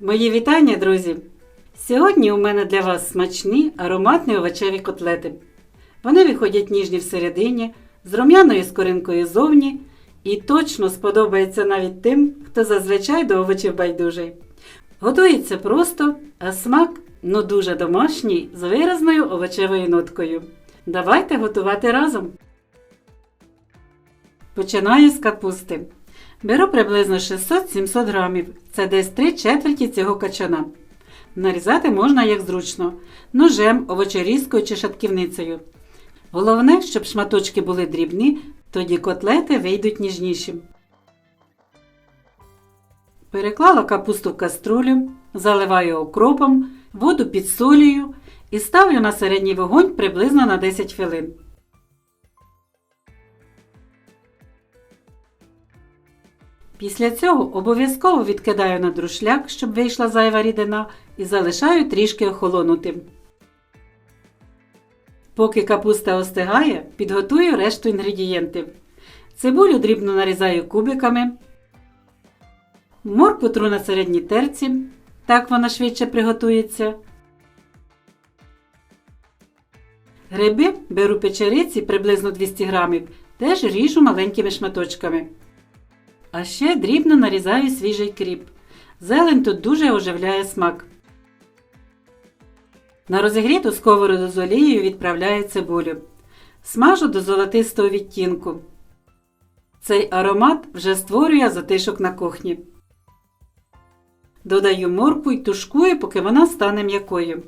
Мої вітання, друзі! Сьогодні у мене для вас смачні ароматні овочеві котлети. Вони виходять ніжні всередині, з рум'яною скоринкою зовні і точно сподобається навіть тим, хто зазвичай до овочів байдужий. Готується просто, а смак ну дуже домашній з виразною овочевою ноткою. Давайте готувати разом. Починаю з капусти. Беру приблизно 600-700 грамів. Це десь 3 четверті цього качана. Нарізати можна як зручно ножем, овочерізкою чи шатківницею. Головне, щоб шматочки були дрібні, тоді котлети вийдуть ніжніші. Переклала капусту в каструлю, заливаю окропом, воду підсолюю і ставлю на середній вогонь приблизно на 10 хвилин. Після цього обов'язково відкидаю на друшляк, щоб вийшла зайва рідина, і залишаю трішки охолонути. Поки капуста остигає, підготую решту інгредієнтів. Цибулю дрібно нарізаю кубиками. Моркву тру на середній терці, так вона швидше приготується. Гриби беру печериці приблизно 200 грамів, теж ріжу маленькими шматочками. А ще дрібно нарізаю свіжий кріп. Зелень тут дуже оживляє смак. На розігріту сковороду з олією відправляю цибулю. Смажу до золотистого відтінку. Цей аромат вже створює затишок на кухні. Додаю моркву і тушкую, поки вона стане м'якою.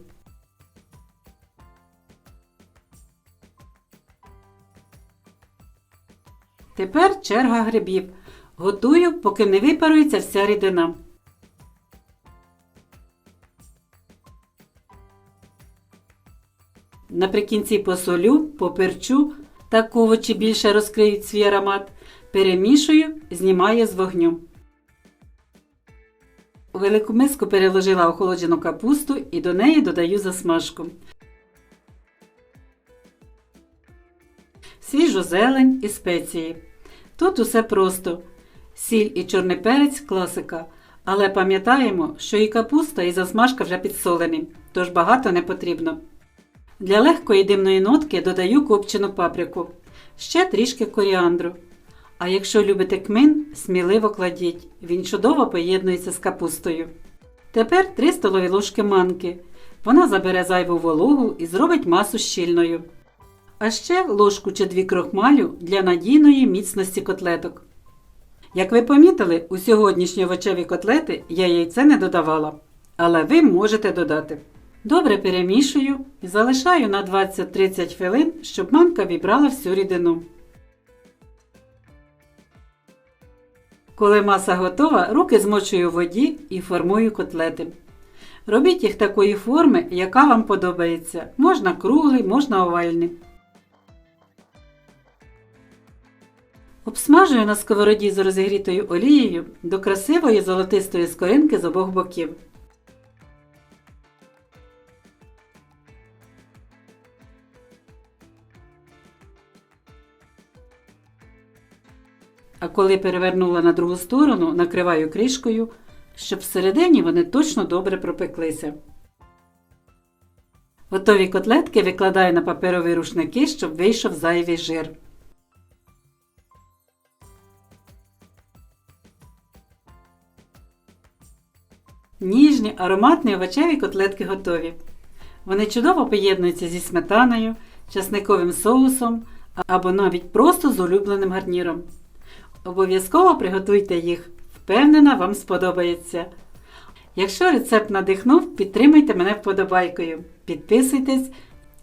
Тепер черга грибів. Готую, поки не випарується вся рідина. Наприкінці посолю, поперчу, так овочі більше розкриють свій аромат. Перемішую, знімаю з вогню. У велику миску переложила охолоджену капусту і до неї додаю засмажку. Свіжу зелень і спеції. Тут усе просто. Сіль і чорний перець класика. Але пам'ятаємо, що і капуста, і засмажка вже підсолені, тож багато не потрібно. Для легкої димної нотки додаю копчену паприку, ще трішки коріандру. А якщо любите кмин, сміливо кладіть, він чудово поєднується з капустою. Тепер 3 столові ложки манки. Вона забере зайву вологу і зробить масу щільною. А ще ложку чи дві крохмалю для надійної міцності котлеток. Як ви помітили, у сьогоднішні овочеві котлети я яйце не додавала, але ви можете додати. Добре перемішую і залишаю на 20-30 хвилин, щоб манка вібрала всю рідину. Коли маса готова, руки змочую в воді і формую котлети. Робіть їх такої форми, яка вам подобається. Можна круглий, можна овальний. Обсмажую на сковороді з розігрітою олією до красивої золотистої скоринки з обох боків. А коли перевернула на другу сторону, накриваю кришкою, щоб всередині вони точно добре пропеклися. Готові котлетки викладаю на паперові рушники, щоб вийшов зайвий жир. Ніжні, ароматні овочеві котлетки готові. Вони чудово поєднуються зі сметаною, часниковим соусом або навіть просто з улюбленим гарніром. Обов'язково приготуйте їх. Впевнена, вам сподобається. Якщо рецепт надихнув, підтримайте мене вподобайкою, підписуйтесь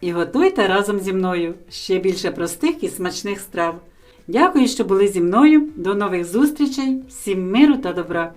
і готуйте разом зі мною ще більше простих і смачних страв. Дякую, що були зі мною. До нових зустрічей, всім миру та добра!